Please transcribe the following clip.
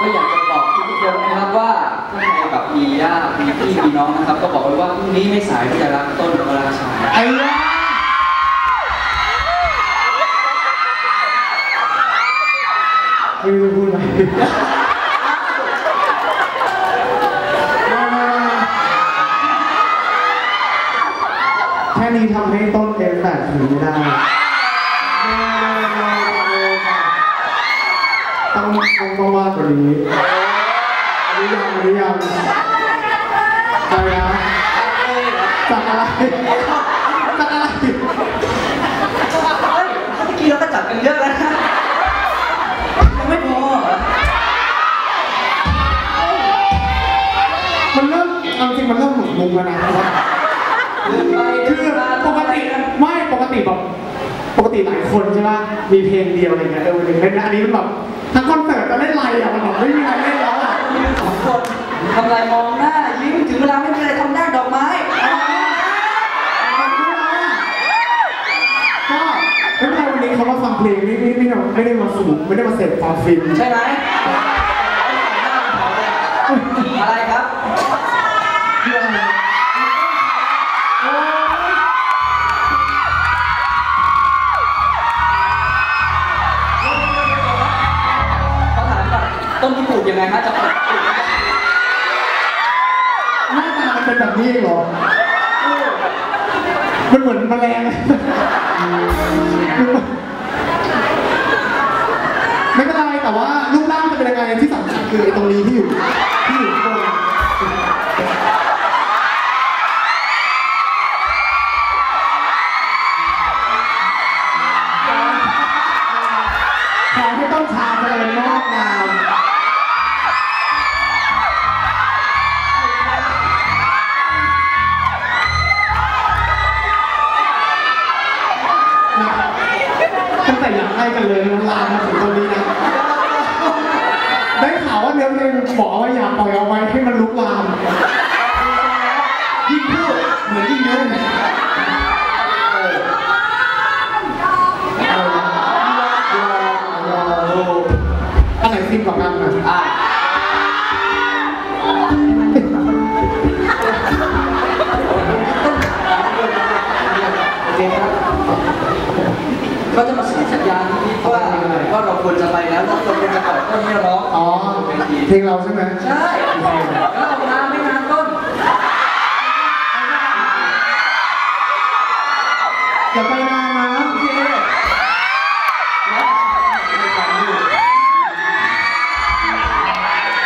ก็อยากจะบอกทุกคนนะครับว่าถ้าใครแบบมีญาติมีพี่มีน้องนะครับ ก็บอกไว้ว่าพรุ่งนี้ไม่สายที่จะรักต้นกับรักชายไอ้ยะไม่รู้จะพูดอะไรมแค่นี้ทำให้ต้นเอฟแบบถือไม่ได้ ต้องต้องต้องมากกว่านี้อันนี้ยังอันนี้ยังไปนะจากอะไรจากอะไรเฮ้ยเมื่อกี้เราก็จับกันเยอะแล้วนะยังไม่พอเหรอมันเริ่มเอาจริงมันเริ่มหมดมุมแล้วนะเพราะไปคือปกติไม่ปกติแบบปกติหลายคนใช่ป่ะมีเพลงเดียวอะไรเงี้ยเออวันนึงเล่นอันนี้มันแบบ ทั้งคอนเสิร์ตจะเล่นไรอะมันแบบไม่มีอะไรเล่นแล้วอะมีสองคนทำอะไรมองหน้ายิ้มถึงเวลาไม่มีอะไรทำหน้าดอกไม้เอามันรู้แล้วอะก็ไม่เป็นไรวันนี้เขามาฟังเพลงไม่ไม่ไม่ได้ไม่ได้มาสูบไม่ได้มาเสพความฟินใช่ไหมอะไรครับ ต้นที่ปลูกยังไงฮะจะปลูกหน้าตามันเป็นแบบนี้เองเหรอ มันเหมือนแมลงไม่เป็นไรแต่ว่ารูปร่างจะเป็นยังไงที่สำคัญคือไอ้ตรงนี้ที่อยู่ ให้กันเลยนะลามมาถึงตรงนี้นะได้ข่าวว่าเนื้อเพลงบอกว่าอย่าปล่อยเอาไว้ให้มันลุกลามยิ่งพูดเหมือนยิ่งยุ่งอะไรฟินกว่ากันอะอะโอเคครับ ก็จะมาสื่อสัญญาณนิดๆว่าว่าเราควรจะไปแล้วเราควรจะปล่อยต้นให้ร้องอ๋อเป็นทีเพลงเราใช่ไหมใช่แล้วออกมา